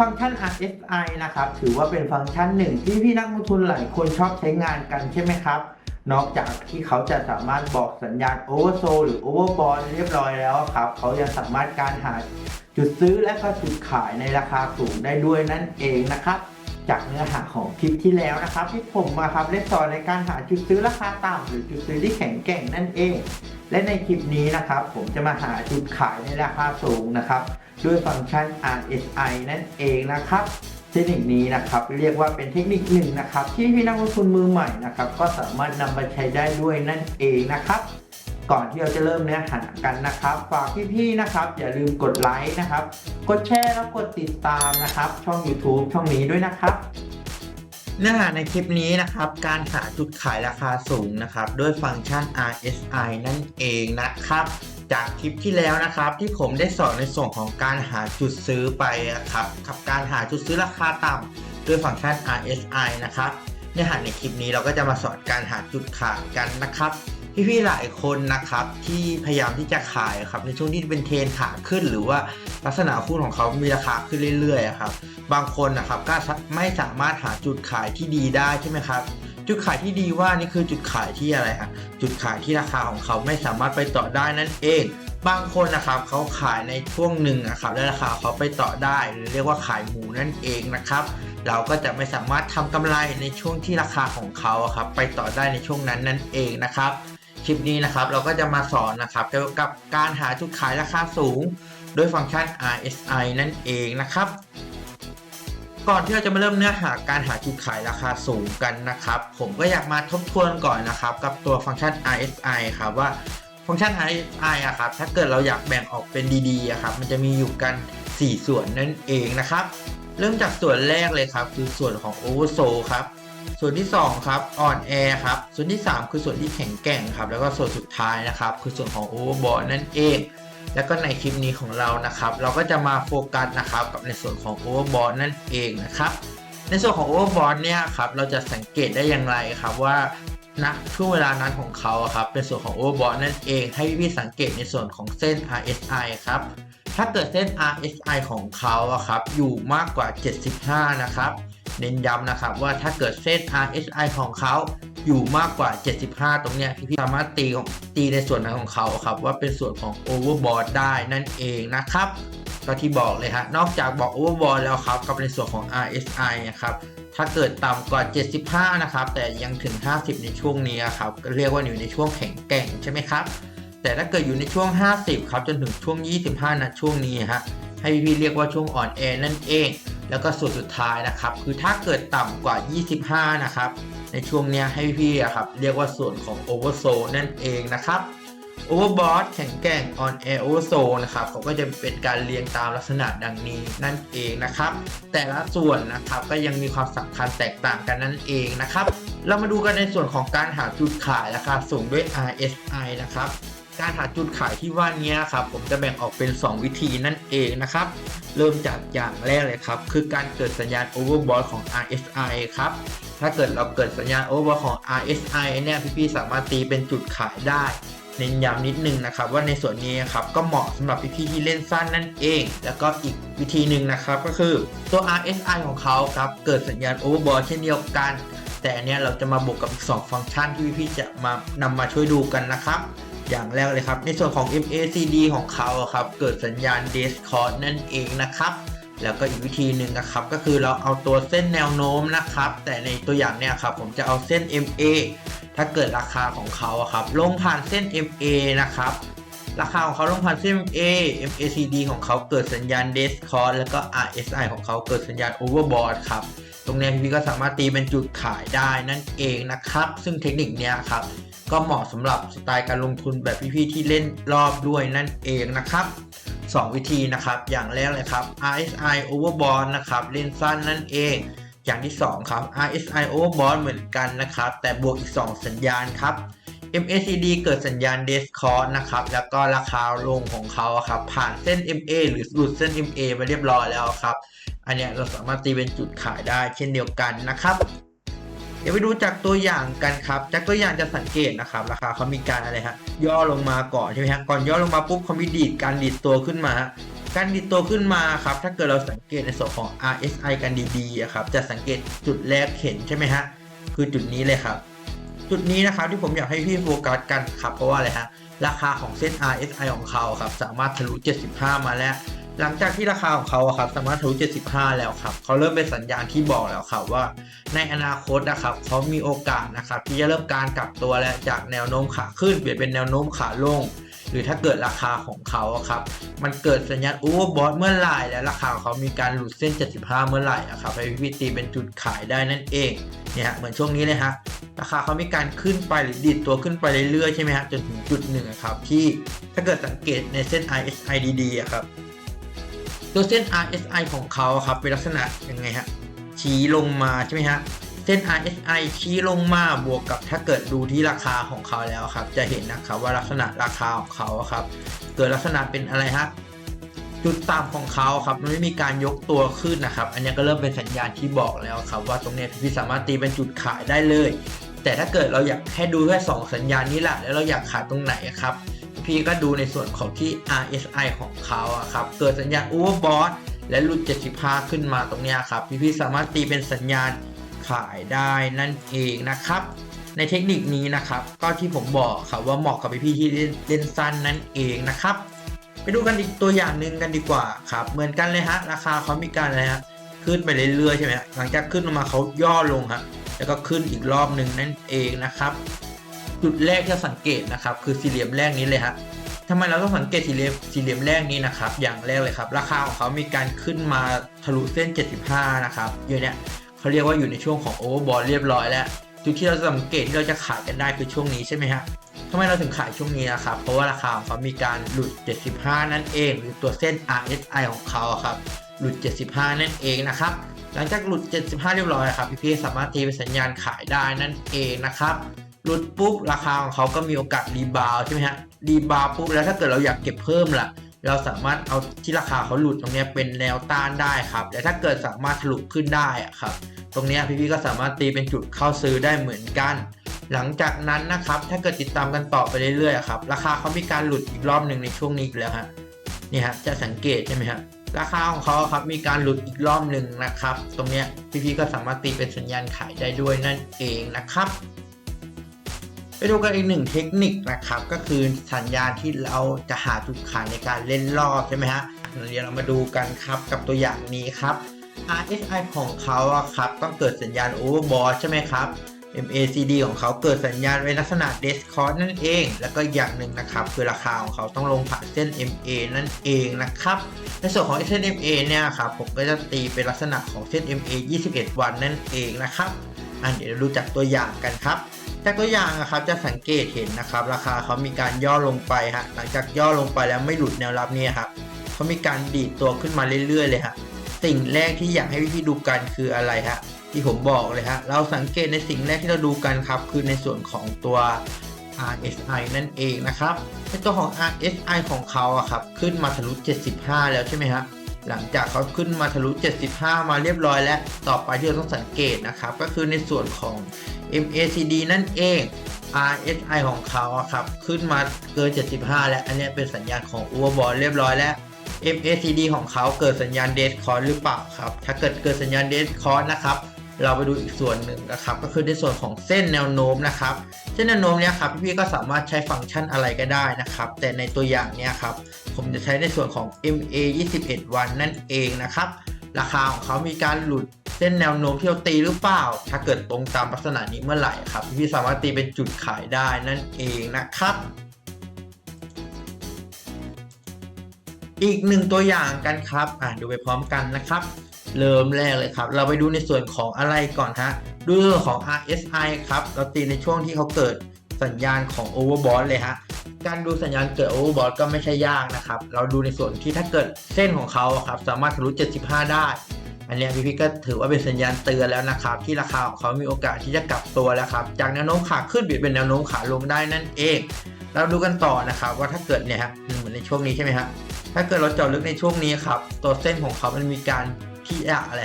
ฟังก์ชัน RSI นะครับ ถือว่าเป็นฟังก์ชันหนึ่งที่พี่นักลงทุนหลายคนชอบใช้งานกันใช่ไหมครับ นอกจากที่เขาจะสามารถบอกสัญญาณ Oversold หรือ Overbought เรียบร้อยแล้วครับ เขายังสามารถการหาจุดซื้อและก็จุดขายในราคาสูงได้ด้วยนั่นเองนะครับ จากเนื้อหาของคลิปที่แล้วนะครับ ที่ผมมาครับได้สอนในการหาจุดซื้อราคาต่ำหรือจุดซื้อที่แข็งแกร่งนั่นเอง และในคลิปนี้นะครับ ผมจะมาหาจุดขายในราคาสูงนะครับ ด้วยฟังก์ชัน RSI นั่นเองนะครับ เทคนิคนี้นะครับเรียกว่าเป็นเทคนิคหนึ่งนะครับ ที่พี่นักลงทุนมือใหม่นะครับ ก็สามารถนำไปใช้ได้ด้วยนั่นเองนะครับก่อนที่เราจะเริ่มเนื้อหากันนะครับ ฝากพี่ๆนะครับ อย่าลืมกดไลค์นะครับ กดแชร์แล้วกดติดตามนะครับ ช่อง YouTube ช่องนี้ด้วยนะครับ เนื้อหาในคลิปนี้นะครับ การหาจุดขายราคาสูงนะครับ ด้วยฟังก์ชัน RSI นั่นเองนะครับ จากคลิปที่แล้วนะครับ ที่ผมได้สอนในส่วนของการหาจุดซื้อไปนะครับกับการหาจุดซื้อราคาต่ำด้วยฟังก์ชัน RSI นะครับเนื้อหาในคลิปนี้เราก็จะมาสอนการหาจุดขายกันนะครับพี่ๆหลายคนนะครับที่พยายามที่จะขายครับในช่วงที่เป็นเทรนขาขึ้น หรือว่าลักษณะหุ้นของเขามีราคาขึ้นเรื่อยๆครับบางคนนะครับก็ไม่สามารถหาจุดขายที่ดีได้ใช่ไหมครับ จุดขายที่ดีว่านี่คือจุดขายที่อะไรครับจุดขายที่ราคาของเขาไม่สามารถไปต่อได้นั่นเอง บางคนนะครับเขาขายในช่วงหนึ่งนะครับและราคาเขาไปต่อได้ หรือเรียกว่าขายหมูนั่นเองนะครับ เราก็จะไม่สามารถทำกำไรในช่วงที่ราคาของเขาครับไปต่อได้ในช่วงนั้นนั่นเองนะครับคลิปนี้นะครับเราก็จะมาสอนนะครับเกี่ยวกับการหาจุดขายราคาสูง โดยฟังก์ชัน RSI นั่นเองนะครับ ก่อนที่เราจะมาเริ่มเนื้อหาการหาจุดขายราคาสูงกันนะครับ ผมก็อยากมาทบทวนก่อนนะครับ กับตัวฟังก์ชัน RSI ครับว่าฟังก์ชัน RSI อะครับถ้าเกิดเราอยากแบ่งออกเป็นดีๆอะครับมันจะมีอยู่กัน 4 ส่วนนั่นเองนะครับ เริ่มจากส่วนแรกเลยครับ คือส่วนของ Oversold ครับส่วนที่ 2 ครับอ่อนแอครับ ส่วนที่ 3 คือส่วนที่แข็งแกร่งครับ แล้วก็ส่วนสุดท้ายนะครับ คือส่วนของ Overbought นั่นเอง แล้วก็ในคลิปนี้ของเรานะครับ เราก็จะมาโฟกัสนะครับกับในส่วนของ Overbought นั่นเองนะครับ ในส่วนของ Overbought เนี่ยครับเราจะสังเกตได้อย่างไรครับว่าณช่วงเวลานั้นของเขาครับเป็นส่วนของ Overbought นั่นเอง ให้พี่สังเกตในส่วนของเส้น RSI ครับถ้าเกิดเส้น RSI ของเขาครับอยู่มากกว่า 75 นะครับ เน้นย้ำนะครับว่าถ้าเกิดเส้น RSI ของเขา อยู่มากกว่า 75 ตรงเนี้ยพี่ๆสามารถตีของตีในส่วนนั้นของเขาครับ ว่าเป็นส่วนของ overbought ได้นั่นเองนะครับก็ที่บอกเลยฮะนอกจากบอก overbought แล้วครับกับในส่วนของ RSI นะครับถ้าเกิดต่ำกว่า 75 นะครับ แต่ยังถึง 50 ในช่วงนี้ครับเรียกว่าอยู่ในช่วงแข็งแกร่งใช่ไหมครับ แต่ถ้าเกิดอยู่ในช่วง 50 ครับจนถึงช่วง 25นะช่วงนี้ฮะให้พี่ๆเรียกว่าช่วงอ่อนแอนั่นเอง แล้วก็ส่วนสุดท้ายนะครับ คือถ้าเกิดต่ำกว่า 25 นะครับ ในช่วงนี้ให้พี่ๆอะครับเรียกว่าส่วนของ o v e r s o l นั่นเองนะครับ overbought แข็งแกร่ง on air o v e r s o l นะครับเขาก็จะเป็นการเรียงตามลักษณะดังนี้นั่นเองนะครับ แต่ละส่วนนะครับก็ยังมีความสำคัญแตกต่างกันนั่นเองนะครับ เรามาดูกันในส่วนของการหาจุดขายราคาสูงด้วย RSI นะครับ การหาจุดขายที่ว่านี้ครับผมจะแบ่งออกเป็น 2 วิธีนั่นเองนะครับ เริ่มจากอย่างแรกเลยครับ คือการเกิดสัญญาณ overbought ของ RSI ครับ ถ้าเกิดเราเกิดสัญญาณ overbought ของ RSI เนี่ยพี่ๆสามารถตีเป็นจุดขายได้เน้นย้ำนิดนึงนะครับว่าในส่วนนี้ครับก็เหมาะสำหรับพี่ๆที่เล่นสั้นนั่นเอง แล้วก็อีกวิธีหนึ่งนะครับก็คือตัว RSI ของเขาครับเกิดสัญญาณ overbought เช่นเดียวกัน แต่อันเนี้ยเราจะมาบวกกับอีก 2 ฟังก์ชันที่พี่ๆจะมานำมาช่วยดูกันนะครับ อย่างแรกเลยครับ ในส่วนของ MACD ของเขาครับ เกิดสัญญาณ d e s c o r d นั่นเองนะครับแล้วก็อีกวิธีหนึ่งนะครับ ก็คือเราเอาตัวเส้นแนวโน้มนะครับ แต่ในตัวอย่างเนี่ยครับ ผมจะเอาเส้น MA ถ้าเกิดราคาของเขาครับ ลงผ่านเส้น MA นะครับ ราคาของเขาลงผ่านเส้น MA MACD ของเขาเกิดสัญญาณ d e s c o r d แล้วก็ RSI ของเขาเกิดสัญญาณ Overbought ครับ ตรงนี้พี่ก็สามารถตีเป็นจุดขายได้นั่นเองนะครับ ซึ่งเทคนิคเนี้ยครับ ก็เหมาะสำหรับสไตล์การลงทุนแบบพี่ๆที่เล่นรอบด้วยนั่นเองนะครับ 2 วิธีนะครับ อย่างแรกเลยครับ RSI overbought นะครับเล่นสั้นนั่นเองอย่างที่ 2 ครับ RSI overbought เหมือนกันนะครับ แต่บวกอีก 2 สัญญาณครับ MACD เกิดสัญญาณ d e s c o r นะครับ แล้วก็ราคาลงของเขาครับ ผ่านเส้น MA หรือหลุดเส้น MA มาเรียบร้อยแล้วครับ อันเนี้ยเราสามารถตีเป็นจุดขายได้เช่นเดียวกันนะครับ เดี๋ยวไปดูจากตัวอย่างกันครับ จากตัวอย่างจะสังเกตนะครับ ราคาเขามีการอะไรฮะ ย่อลงมาก่อนใช่ไหมฮะ ก่อนย่อลงมาปุ๊บเขามีดีดการดีดตัวขึ้นมาการดีดตัวขึ้นมาครับ ถ้าเกิดเราสังเกตในส่วนของ RSI กันดีๆครับ จะสังเกตจุดแรกเห็นใช่ไหมฮะ คือจุดนี้เลยครับ จุดนี้นะครับที่ผมอยากให้พี่โฟกัสกันครับเพราะว่าอะไรฮะราคาของเส้น RSI ของเขาครับสามารถทะลุ 75 มาแล้ว หลังจากที่ราคาของเขาครับสามารถทะลุ 75 แล้วครับเขาเริ่มเป็นสัญญาณที่บอกแล้วครับว่า ในอนาคตนะครับเขามีโอกาสนะครับที่จะเริ่มการกลับตัวแล้วจากแนวโน้มขาขึ้นเปลี่ยนเป็นแนวโน้มขาลง หรือถ้าเกิดราคาของเขาครับ มันเกิดสัญญาณโอเวอร์บอทเมื่อไหร่แล้วราคาของเขามีการหลุดเส้น 75 เมื่อไหร่อะครับให้พี่ตีเป็นจุดขายได้นั่นเองเนี่ยฮะเหมือนช่วงนี้เลยฮะราคาเขามีการขึ้นไปหรือดีดตัวขึ้นไปเรื่อยๆใช่ไหมฮะจนถึงจุดหนึ่งครับที่ถ้าเกิดสังเกตในเส้น RSI ดีๆครับตัวเส้น RSI ของเขาครับเป็นลักษณะยังไงฮะชี้ลงมาใช่ไหมฮะ เส้น RSI ชี้ลงมาบวกกับถ้าเกิดดูที่ราคาของเขาแล้วครับ จะเห็นนะครับว่าลักษณะราคาของเขาครับ เกิดลักษณะเป็นอะไรฮะจุดต่ำของเขาครับมันไม่มีการยกตัวขึ้นนะครับ อันนี้ก็เริ่มเป็นสัญญาณที่บอกแล้วครับว่าตรงนี้พี่สามารถตีเป็นจุดขายได้เลย แต่ถ้าเกิดเราอยากแค่ดูแค่สองสัญญาณนี้แหละแล้วเราอยากขายตรงไหนครับ พี่ก็ดูในส่วนของที่ RSI ของเขาครับเกิดสัญญาณ overbought และหลุด 75 ขึ้นมาตรงนี้ครับพี่ๆสามารถตีเป็นสัญญาณ ขายได้นั่นเองนะครับ ในเทคนิคนี้นะครับก็ที่ผมบอกครับว่าเหมาะกับพี่ๆที่เล่นเล่นสั้นนั่นเองนะครับ ไปดูกันอีกตัวอย่างหนึ่งกันดีกว่าครับ เหมือนกันเลยฮะราคาเขามีการอะไรฮะขึ้นไปเรื่อยๆใช่ไหมหลังจากขึ้นลงมาเขาย่อลงฮะแล้วก็ขึ้นอีกรอบหนึ่งนั่นเองนะครับจุดแรกที่สังเกตนะครับคือสี่เหลี่ยมแรกนี้เลยฮะทำไมเราต้องสังเกตสี่เหลี่ยมสี่เหลี่ยมแรกนี้นะครับ อย่างแรกเลยครับ ราคาของเขามีการขึ้นมาทะลุเส้น 75 นะครับอยู่เนี่ย เขาเรียกว่าอยู่ในช่วงของโอเวอร์บอลเรียบร้อยแล้วจุดที่เราสังเกตที่เราจะขายกันได้คือช่วงนี้ใช่ไหมฮะทำไมเราถึงขายช่วงนี้นะครับ เพราะว่าราคาของเขามีการหลุด 75 นั่นเอง หรือตัวเส้น RSI ของเขาครับ หลุด 75 นั่นเองนะครับ หลังจากหลุด 75 เรียบร้อยครับ พี่ๆสามารถตีเป็นสัญญาณขายได้นั่นเองนะครับ หลุดปุ๊บราคาของเขาก็มีโอกาสรีบาวด์ใช่ไหมฮะ รีบาวด์ปุ๊บแล้วถ้าเกิดเราอยากเก็บเพิ่มล่ะ เราสามารถเอาที่ราคาเขาหลุดตรงนี้เป็นแนวต้านได้ครับ และถ้าเกิดสามารถทะลุขึ้นได้ครับ ตรงนี้พี่ๆก็สามารถตีเป็นจุดเข้าซื้อได้เหมือนกัน หลังจากนั้นนะครับ ถ้าเกิดติดตามกันต่อไปเรื่อยๆครับ ราคาเขามีการหลุดอีกรอบหนึ่งในช่วงนี้อีกแล้วฮะ นี่ฮะจะสังเกตใช่ไหมฮะราคาของเขาครับมีการหลุดอีกรอบหนึ่งนะครับ ตรงนี้พี่ๆก็สามารถตีเป็นสัญญาณขายได้ด้วยนั่นเองนะครับ ไปดูกันอีกหนึ่งเทคนิคนะครับ ก็คือสัญญาณที่เราจะหาจุดขายในการเล่นรอบใช่ไหมฮะเดี๋ยวเรามาดูกันครับกับตัวอย่างนี้ครับ RSI ของเขาอะครับต้องเกิดสัญญาณ overbought ใช่ไหมครับ MACD ของเขาเกิดสัญญาณเป็นลักษณะ d e s c o r d นั่นเอง แล้วก็อย่างหนึ่งนะครับ คือราคาของเขาต้องลงผ่านเส้น MA นั่นเองนะครับ ในส่วนของเส้น MA เนี่ยครับผมก็จะตีเป็นลักษณะของเส้น MA 21 วันนั่นเองนะครับ อันเดี๋ยวเราดูจากตัวอย่างกันครับ จากตัวอย่างนะครับจะสังเกตเห็นนะครับ ราคาเขามีการย่อลงไปฮะหลังจากย่อลงไปแล้วไม่หลุดแนวรับเนี่ยครับเขามีการดีดตัวขึ้นมาเรื่อยๆเลยฮะสิ่งแรกที่อยากให้พี่ดูกันคืออะไรฮะที่ผมบอกเลยฮะเราสังเกตในสิ่งแรกที่เราดูกันครับ คือในส่วนของตัว RSI นั่นเองนะครับในตัวของ RSI ของเขาอะครับขึ้นมาทะลุ75 แล้วใช่ไหมฮะ หลังจากเขาขึ้นมาทะลุ 75 มาเรียบร้อยแล้ว ต่อไปที่เราต้องสังเกตนะครับ ก็คือในส่วนของ MACD นั่นเอง RSI ของเขาครับ ขึ้นมาเกิน 75 แล้ว อันนี้เป็นสัญญาณของ overbought เรียบร้อยแล้ว MACD ของเขาเกิดสัญญาณ dead cross หรือเปล่าครับ ถ้าเกิดเกิดสัญญาณ dead cross นะครับ เราไปดูอีกส่วนหนึ่งนะครับ ก็คือในส่วนของเส้นแนวโน้มนะครับ เส้นแนวโน้มเนี้ยครับพี่ๆก็สามารถใช้ฟังก์ชันอะไรก็ได้นะครับ แต่ในตัวอย่างเนี้ยครับผมจะใช้ในส่วนของ MA 21 วันนั่นเองนะครับ ราคาของเขามีการหลุดเส้นแนวโน้มที่เราตีหรือเปล่า ถ้าเกิดตรงตามลักษณะนี้เมื่อไหร่ครับ พี่ๆสามารถตีเป็นจุดขายได้นั่นเองนะครับ อีกหนึ่งตัวอย่างกันครับ อะดูไปพร้อมกันนะครับ เริ่มแรกเลยครับ เราไปดูในส่วนของอะไรก่อนฮะดูเรื่องของ RSI ครับเราตีในช่วงที่เขาเกิดสัญญาณของ overbought เลยฮะการดูสัญญาณเกิด overbought ก็ไม่ใช่ยากนะครับ เราดูในส่วนที่ถ้าเกิดเส้นของเขาครับสามารถทะลุ 75 ได้ อันนี้พี่พี่ก็ถือว่าเป็นสัญญาณเตือนแล้วนะครับ ที่ราคาของเขามีโอกาสที่จะกลับตัวแล้วครับ จากแนวโน้มขาขึ้นเปลี่ยนเป็นแนวโน้มขาลงได้นั่นเอง เราดูกันต่อนะครับว่าถ้าเกิดเนี่ยฮะเหมือนในช่วงนี้ใช่ไหมฮะถ้าเกิดเราเจาะลึกในช่วงนี้ครับตัวเส้นของเขามันมีการ ทที่อะไร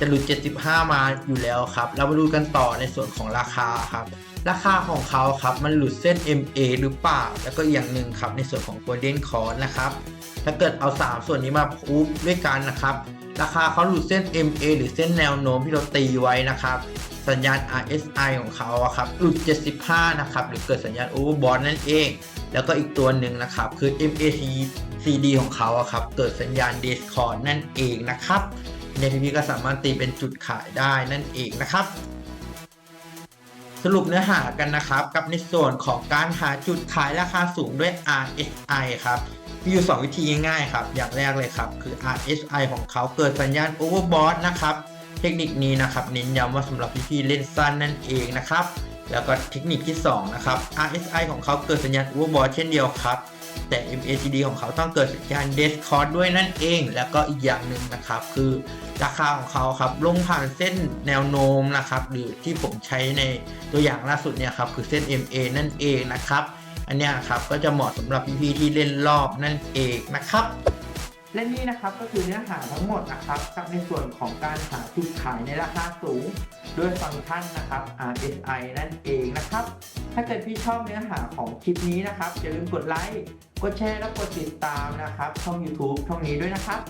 จะหลุด 75 มาอยู่แล้วครับ เรามาดูกันต่อในส่วนของราคาครับ ราคาของเขาครับ มันหลุดเส้น MA หรือเปล่า แล้วก็อีกอย่างหนึ่งครับ ในส่วนของ Golden c o r นะครับ ถ้าเกิดเอา 3 ส่วนนี้มาพูดด้วยกันนะครับ ราคาเขาหลุดเส้น MA หรือเส้นแนวโน้มที่เราตีไว้นะครับ สัญญาณ RSI ของเขาครับหลุด 75 นะครับ หรือเกิดสัญญาณ Overbought นั่นเอง แล้วก็อีกตัวหนึ่งนะครับ คือ MACD ของเขาครับ เกิดสัญญาณ Discord นั่นเองนะครับ ในพีพีก็สามารถตีเป็นจุดขายได้นั่นเองนะครับ สรุปเนื้อหากันนะครับ กับในส่วนของการหาจุดขายราคาสูงด้วย RSI ครับมีอยู่ 2 วิธีง่ายๆครับ อย่างแรกเลยครับ คือ RSI ของเขาเกิดสัญญาณ Overbought นะครับ เทคนิคนี้นะครับเน้นย้ำว่าสำหรับพี่ๆเล่นสั้นนั่นเองนะครับ แล้วก็เทคนิคที่ 2 นะครับ RSI ของเขาเกิดสัญญาณ Overbought เช่นเดียวครับ แต่ MACD ของเขาต้องเกิดสัญญาณ Discord ด้วยนั่นเอง แล้วก็อีกอย่างหนึ่งนะครับ คือราคาของเขาครับลงผ่านเส้นแนวโน้มนะครับ หรือที่ผมใช้ในตัวอย่างล่าสุดเนี่ยครับคือเส้น MA นั่นเองนะครับ อันนี้ครับก็จะเหมาะสำหรับพี่ๆที่เล่นรอบนั่นเองนะครับและนี่นะครับก็คือเนื้อหาทั้งหมดนะครับกับในส่วนของการหาจุดขายในราคาสูงด้วยฟังก์ชันนะครับ RSI นั่นเองนะครับ ถ้าเกิดพี่ชอบเนื้อหาของคลิปนี้นะครับอย่าลืมกดไลค์ กดแชร์และกดติดตามนะครับช่อง YouTube ช่องนี้ด้วยนะครับ